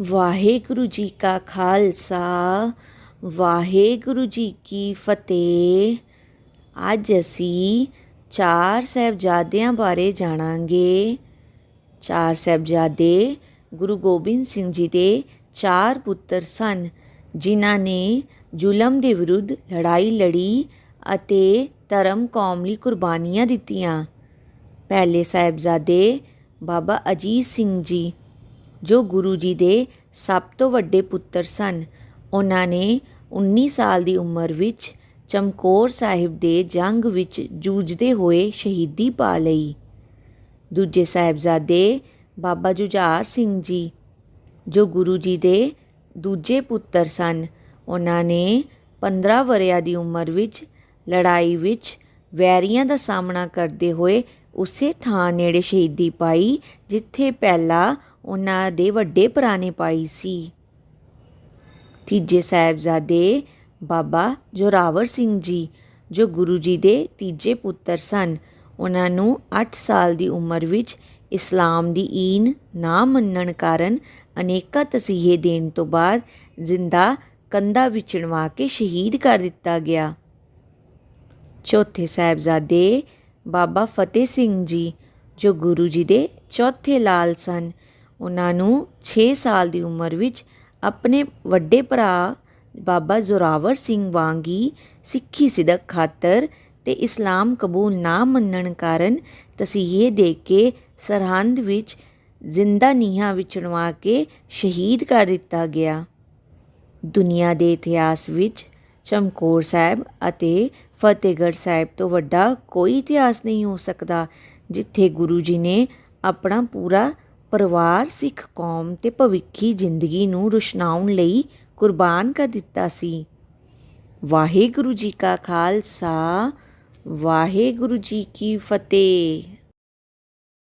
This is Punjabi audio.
ਵਾਹਿਗੁਰੂ ਜੀ ਕਾ ਖਾਲਸਾ, ਵਾਹਿਗੁਰੂ ਜੀ ਕੀ ਫਤਿਹ। ਅੱਜ ਅਸੀਂ ਚਾਰ ਸਾਹਿਬਜ਼ਾਦਿਆਂ ਬਾਰੇ ਜਾਣਾਂਗੇ। ਚਾਰ ਸਾਹਿਬਜ਼ਾਦੇ ਗੁਰੂ ਗੋਬਿੰਦ ਸਿੰਘ ਜੀ ਦੇ ਚਾਰ ਪੁੱਤਰ ਸਨ, ਜਿਨ੍ਹਾਂ ਨੇ ਜ਼ੁਲਮ ਦੇ ਵਿਰੁੱਧ ਲੜਾਈ ਲੜੀ ਅਤੇ ਧਰਮ ਕੌਮ ਲਈ ਕੁਰਬਾਨੀਆਂ ਦਿੱਤੀਆਂ। ਪਹਿਲੇ ਸਾਹਿਬਜ਼ਾਦੇ ਬਾਬਾ ਅਜੀਤ ਸਿੰਘ ਜੀ ਜੋ ਗੁਰੂ ਜੀ ਦੇ ਸਭ ਤੋਂ ਵੱਡੇ ਪੁੱਤਰ ਸਨ, ਉਹਨਾਂ ਨੇ 19 ਸਾਲ ਦੀ ਉਮਰ ਵਿੱਚ ਚਮਕੌਰ ਸਾਹਿਬ ਦੇ ਜੰਗ ਵਿੱਚ ਜੂਝਦੇ ਹੋਏ ਸ਼ਹੀਦੀ ਪਾ ਲਈ। ਦੂਜੇ ਸਾਹਿਬਜ਼ਾਦੇ ਬਾਬਾ ਜੁਝਾਰ ਸਿੰਘ ਜੀ, ਜੋ ਗੁਰੂ ਜੀ ਦੇ ਦੂਜੇ ਪੁੱਤਰ ਸਨ, ਉਹਨਾਂ ਨੇ 15 ਵਰਿਆਂ ਦੀ ਉਮਰ ਵਿੱਚ ਲੜਾਈ ਵਿੱਚ ਵੈਰੀਆਂ ਦਾ ਸਾਹਮਣਾ ਕਰਦੇ ਹੋਏ ਉਸੇ ਥਾਂ ਨੇੜੇ ਸ਼ਹੀਦੀ ਪਾਈ, ਜਿੱਥੇ ਪਹਿਲਾਂ ਉਹਨਾਂ ਦੇ ਵੱਡੇ ਭਰਾ ਨੇ ਪਾਈ ਸੀ। ਤੀਜੇ ਸਾਹਿਬਜ਼ਾਦੇ ਬਾਬਾ ਜੋਰਾਵਰ ਸਿੰਘ ਜੀ, ਜੋ ਗੁਰੂ ਜੀ ਦੇ ਤੀਜੇ ਪੁੱਤਰ ਸਨ। ਉਹਨਾਂ ਨੂੰ 8 ਸਾਲ ਦੀ ਉਮਰ ਵਿੱਚ ਇਸਲਾਮ ਦੀ ਈਨ ਨਾ ਮੰਨਣ ਕਾਰਨ ਅਨੇਕਾਂ ਤਸੀਹੇ ਦੇਣ ਤੋਂ ਬਾਅਦ ਜ਼ਿੰਦਾ ਕੰਧਾ ਵਿੱਚ ਚਿਣਵਾ ਕੇ ਸ਼ਹੀਦ ਕਰ ਦਿੱਤਾ ਗਿਆ। ਚੌਥੇ ਸਾਹਿਬਜ਼ਾਦੇ ਬਾਬਾ ਫਤਿਹ ਸਿੰਘ ਜੀ, ਜੋ ਗੁਰੂ ਜੀ ਦੇ ਚੌਥੇ ਲਾਲ ਸਨ, ਉਹਨਾਂ ਨੂੰ 6 ਸਾਲ ਦੀ ਉਮਰ ਵਿੱਚ ਆਪਣੇ ਵੱਡੇ ਭਰਾ ਬਾਬਾ ਜ਼ੋਰਾਵਰ ਸਿੰਘ ਵਾਂਗੀ ਸਿੱਖੀ ਸਿਦਕ ਖਾਤਰ ਤੇ ਇਸਲਾਮ ਕਬੂਲ ਨਾ ਮੰਨਣ ਕਾਰਨ ਤਸੀਹੇ ਦੇ ਕੇ ਸਰਹੰਦ ਵਿੱਚ ਜ਼ਿੰਦਾ ਨੀਹਾਂ ਵਿੱਚ ਕੇ ਸ਼ਹੀਦ ਕਰ ਦਿੱਤਾ ਗਿਆ। ਦੁਨੀਆ ਦੇ ਇਤਿਹਾਸ ਵਿੱਚ ਚਮਕੌਰ ਸਾਹਿਬ ਅਤੇ ਫਤਿਹਗੜ੍ਹ ਸਾਹਿਬ ਤੋਂ ਵੱਡਾ ਕੋਈ ਇਤਿਹਾਸ ਨਹੀਂ ਹੋ ਸਕਦਾ, ਜਿੱਥੇ ਗੁਰੂ ਜੀ ਨੇ ਆਪਣਾ ਪੂਰਾ ਪਰਿਵਾਰ, ਸਿੱਖ ਕੌਮ ਤੇ ਭਵਿੱਖੀ ਜ਼ਿੰਦਗੀ ਨੂੰ ਰੁਸ਼ਨਾਉਣ ਲਈ ਕੁਰਬਾਨ ਕਰ ਦਿੱਤਾ ਸੀ। ਵਾਹਿਗੁਰੂ ਜੀ ਕਾ ਖਾਲਸਾ, ਵਾਹਿਗੁਰੂ ਜੀ ਕੀ ਫਤਿਹ।